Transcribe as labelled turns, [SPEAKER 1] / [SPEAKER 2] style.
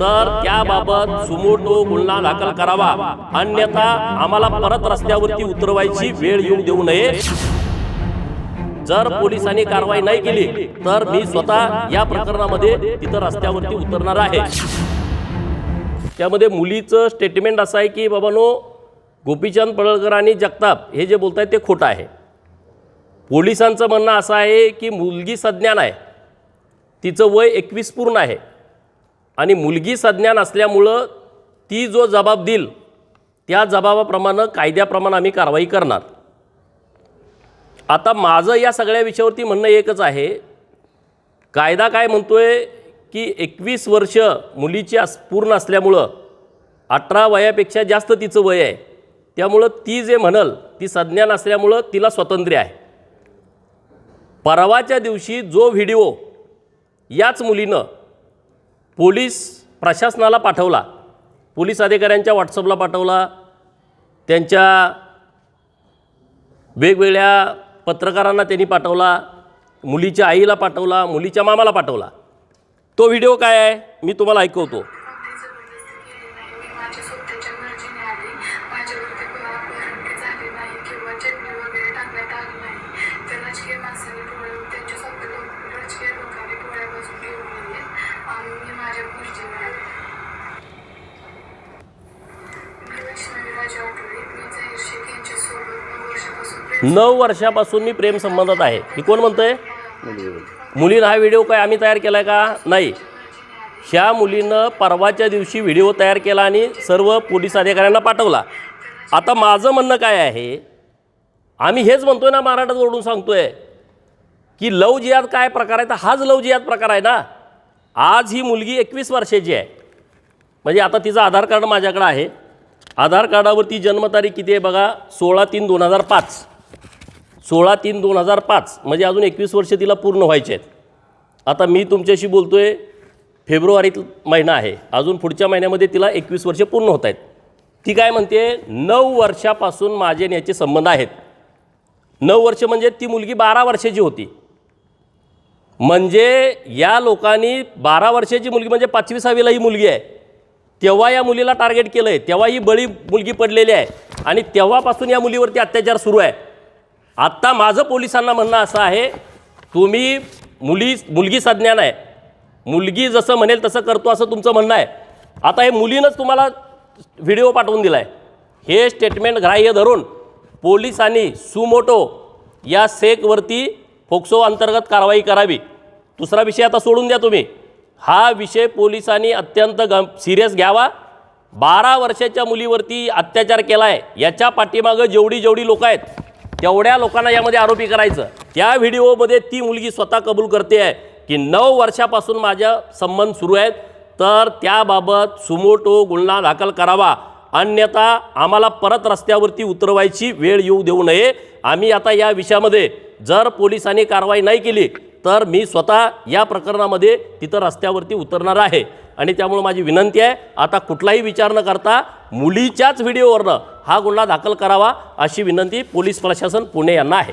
[SPEAKER 1] तर त्याबाबत सुमोटो गुन्हा दाखल करावा. अन्यथा आम्हाला परत रस्त्यावरती उतरवायची वेळ येऊ देऊ नये. जर पोलिसांनी कारवाई नाही केली तर मी स्वतः या प्रकरणामध्ये तिथं रस्त्यावरती उतरणार आहे. त्यामध्ये मुलीचं स्टेटमेंट असं आहे की बाबानो गोपीचंद पडळकर आणि जगताप हे जे बोलत आहेत ते खोटं आहे. पोलिसांचं म्हणणं असं आहे की मुलगी सज्ञान आहे. तिचं वय एकवीस पूर्ण आहे. आणि मुलगी सज्ञान असल्यामुळं ती जो जबाब देईल त्या जबाबाप्रमाणे कायद्याप्रमाणे आम्ही कारवाई करणार. आता माझं या सगळ्या विषयावरती म्हणणं एकच आहे कायदा काय म्हणतो आहे की एकवीस वर्ष मुलीची अस पूर्ण असल्यामुळं अठरा वयापेक्षा जास्त तिचं वय आहे. त्यामुळं ती जे म्हणल ती सज्ञान असल्यामुळं तिला स्वातंत्र्य आहे. परवाच्या दिवशी जो व्हिडिओ याच मुलीनं पोलीस प्रशासनाला पाठवला. पोलीस अधिकाऱ्यांच्या व्हॉट्सअपला पाठवला. त्यांच्या वेगवेगळ्या पत्रकारांना त्यांनी पाठवला. मुलीच्या आईला पाठवला मुलीच्या मामाला पाठवला. तो व्हिडिओ काय आहे? मी तुम्हाला ऐकवतो.
[SPEAKER 2] मी माझ्या राजा मी जाहीर शेख यांच्यासोबत नऊ वर्षापासून प्रेम
[SPEAKER 1] नऊ वर्षापासून मी प्रेम संबंधात आहे. ही कोण म्हणतंय? मुलीनं हा व्हिडिओ काय आम्ही तयार केला का? नाही. ह्या मुलीनं परवाच्या दिवशी व्हिडिओ तयार केला आणि सर्व पोलीस अधिकाऱ्यांना पाठवला. आता माझं म्हणणं काय आहे? आम्ही हेच म्हणतोय ना मराठात ओरडून सांगतोय की लव जिहाद काय प्रकार आहे? तर हाच लव जिहाद प्रकार आहे ना. आज ही मुलगी एकवीस वर्षाची आहे. म्हणजे आता तिचं आधार कार्ड माझ्याकडं आहे. आधार कार्डावरती जन्मतारीख किती आहे बघा? सोळा तीन दोन हजार पाच. सोळा तीन दोन हजार पाच. म्हणजे अजून एकवीस वर्ष तिला पूर्ण व्हायचे आहेत. आता मी तुमच्याशी बोलतो आहे फेब्रुवारीत महिना आहे. अजून पुढच्या महिन्यामध्ये तिला एकवीस वर्ष पूर्ण होत आहेत. ती काय म्हणते? नऊ वर्षापासून माझे याचे संबंध आहेत. नऊ वर्ष म्हणजे ती मुलगी बारा वर्षाची होती. म्हणजे या लोकांनी बारा वर्षाची मुलगी म्हणजे पाचवी सहावीला ही मुलगी आहे. तेव्हा या मुलीला टार्गेट केलं आहे तेव्हा ही बळी मुलगी पडलेली आहे. आणि तेव्हापासून या मुलीवरती अत्याचार सुरू आहे. आत्ता माझं पोलिसांना म्हणणं असं आहे तुम्ही मुली मुलगी सज्ञान आहे. मुलगी जसं म्हणेल तसं करतो असं तुमचं म्हणणं आहे. आता हे मुलीनंच तुम्हाला व्हिडिओ पाठवून दिला आहे हे स्टेटमेंट ग्राह्य धरून पोलिसांनी सुमोटो या सेकवरती फोक्सो अंतर्गत कारवाई करावी. दुसरा विषय आता सोडून द्या तुम्ही. हा विषय पोलिसांनी अत्यंत गं सिरियस घ्यावा. बारा वर्षाच्या मुलीवरती अत्याचार केला आहे याच्या पाठीमागं जेवढी जेवढी लोकं आहेत तेवढ्या लोकांना यामध्ये आरोपी करायचं. त्या व्हिडिओमध्ये ती मुलगी स्वतः कबूल करते आहे की नऊ वर्षापासून माझ्या संबंध सुरू आहेत. तर त्याबाबत सुमोटो गुन्हा दाखल करावा. अन्यथा आम्हाला परत रस्त्यावरती उतरवायची वेळ येऊ देऊ नये. आम्ही आता या विषयामध्ये जर पोलिसांनी कारवाई नाही केली तर मी स्वतः या प्रकरणामध्ये तिथं रस्त्यावरती उतरणार आहे. आणि त्यामुळे माझी विनंती आहे आता कुठलाही विचार न करता मुलीच्याच व्हिडिओवरनं हा गुन्हा दाखल करावा अशी विनंती पोलीस प्रशासन पुणे यांना आहे.